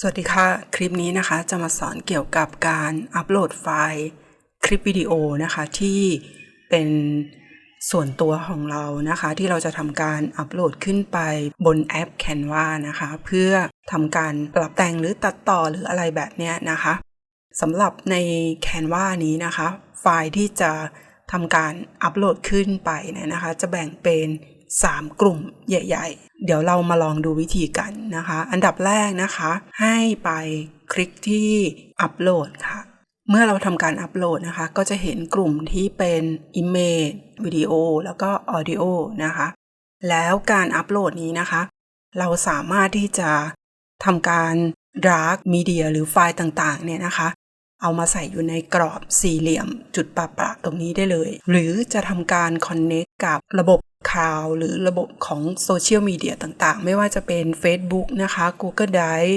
สวัสดีค่ะ คลิปนี้นะคะจะมาสอนเกี่ยวกับการอัปโหลดไฟล์คลิปวิดีโอนะคะที่เป็นส่วนตัวของเรานะคะ ที่เราจะทำการอัปโหลดขึ้นไปบนแอป Canva นะคะ เพื่อทำการปรับแต่งหรือตัดต่อหรืออะไรแบบเนี้ยนะคะสำหรับใน Canva นี้นะคะ ไฟล์ที่จะทำการอัปโหลดขึ้นไปเนี่ยนะคะ จะแบ่งเป็น 3 กลุ่มใหญ่ ๆ เดี๋ยวเรามาลองดูวิธีกันนะคะ อันดับแรกนะคะ ให้ไปคลิกที่อัปโหลดค่ะ เมื่อเราทำการอัปโหลดนะคะ ก็จะเห็นกลุ่มที่เป็น Image วิดีโอแล้วก็ Audio นะคะ แล้วการอัปโหลดนี้นะคะ เราสามารถที่จะทำการ drag media หรือไฟล์ต่างๆ เนี่ยนะคะ เอามาใส่อยู่ในกรอบสี่เหลี่ยมจุดประประตรงนี้ได้เลย หรือจะทำการ connect กับระบบ คลาวหรือระบบของโซเชียลมีเดียต่างๆ ไม่ว่าจะเป็น Facebook นะคะ Google Drive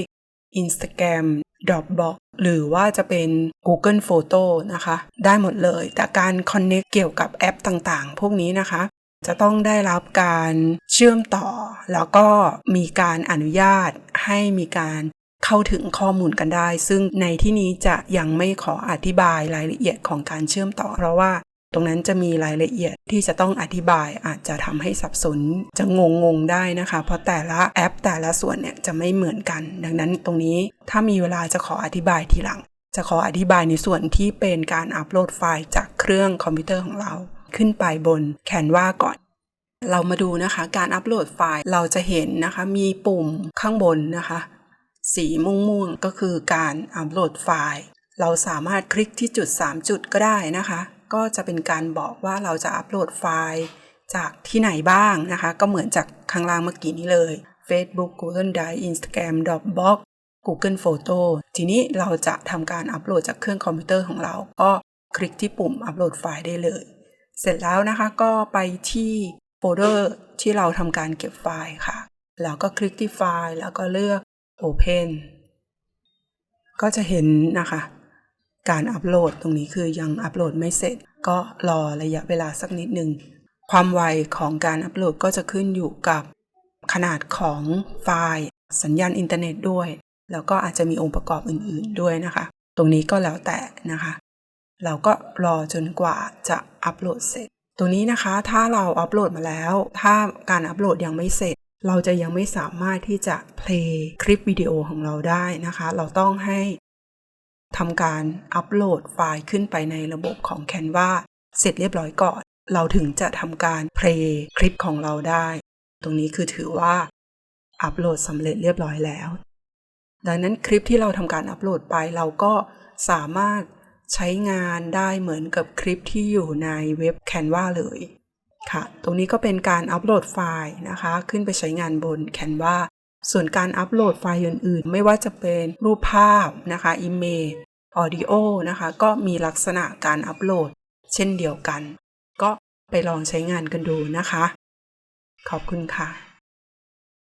Instagram Dropbox หรือว่าจะเป็น Google Photo นะคะ ได้หมดเลย แต่การ connect เกี่ยวกับแอปต่างๆ พวกนี้นะคะ จะต้องได้รับการเชื่อมต่อ แล้วก็มีการอนุญาตให้มีการเข้าถึงข้อมูลกันได้ ซึ่งในที่นี้จะยังไม่ขออธิบายรายละเอียดของการเชื่อมต่อ เพราะว่า ตรงนั้นจะมีรายละเอียดที่จะต้องอธิบายอาจจะทำให้สับสนจะงงงได้นะคะ เพราะแต่ละแอปแต่ละส่วนเนี่ยจะไม่เหมือนกัน ดังนั้นตรงนี้ถ้ามีเวลาจะขออธิบายทีหลัง จะขออธิบายในส่วนที่เป็นการอัปโหลดไฟล์จากเครื่องคอมพิวเตอร์ของเรา ขึ้นไปบน Canva ก่อน เรามาดูนะคะ การอัปโหลดไฟล์เราจะเห็นนะคะ มีปุ่มข้างบนนะคะ สีม่วงๆก็คือการอัปโหลดไฟล์ เราสามารถคลิกที่จุด 3 จุดก็ได้นะคะ ก็จะเป็นการบอกว่าเราจะอัปโหลดไฟล์จากที่ไหนบ้างนะคะ ก็เหมือนจากข้างล่างเมื่อกี้นี้เลย Facebook Google Drive Instagram Dropbox Google Photo ทีนี้เราจะทำการอัปโหลดจากเครื่องคอมพิวเตอร์ของเรา ก็คลิกที่ปุ่มอัปโหลดไฟล์ได้เลย เสร็จแล้วนะคะก็ไปที่โฟลเดอร์ที่เราทำการเก็บไฟล์ค่ะ แล้วก็คลิกที่ไฟล์แล้วก็เลือก Open ก็จะเห็นนะคะ การอัปโหลดตรงนี้คือยังอัปโหลดไม่เสร็จ ก็รอระยะเวลาสักนิดหนึ่งความไวของการอัปโหลดก็จะขึ้นอยู่กับขนาดของไฟล์ สัญญาณอินเทอร์เน็ตด้วย แล้วก็อาจจะมีองค์ประกอบอื่นๆด้วยนะคะ ตรงนี้ก็แล้วแต่นะคะ เราก็รอจนกว่าจะอัปโหลดเสร็จ ตรงนี้นะคะถ้าเราอัปโหลดมาแล้ว ถ้าการอัปโหลดยังไม่เสร็จ เราจะยังไม่สามารถที่จะเพลย์คลิปวิดีโอของเราได้นะคะ เราต้องให้ ทำการอัปโหลดไฟล์ขึ้นไปในระบบของ Canva เสร็จเรียบร้อยก่อน เราถึงจะทำการเพลย์คลิปของเราได้ ตรงนี้คือถือว่าอัปโหลดสำเร็จเรียบร้อยแล้ว ดังนั้นคลิปที่เราทำการอัปโหลดไปเราก็สามารถใช้งานได้เหมือนกับคลิปที่อยู่ในเว็บ Canva เลยค่ะ ตรงนี้ก็เป็นการอัปโหลดไฟล์นะคะ ขึ้นไปใช้งานบน Canva ส่วนการอัปโหลดไฟล์อื่นๆ ไม่ว่าจะเป็นรูปภาพนะคะอีเมลออดิโอนะคะ ก็มีลักษณะการอัปโหลด เช่นเดียวกัน ก็ไปลองใช้งานกันดูนะคะ ขอบคุณค่ะ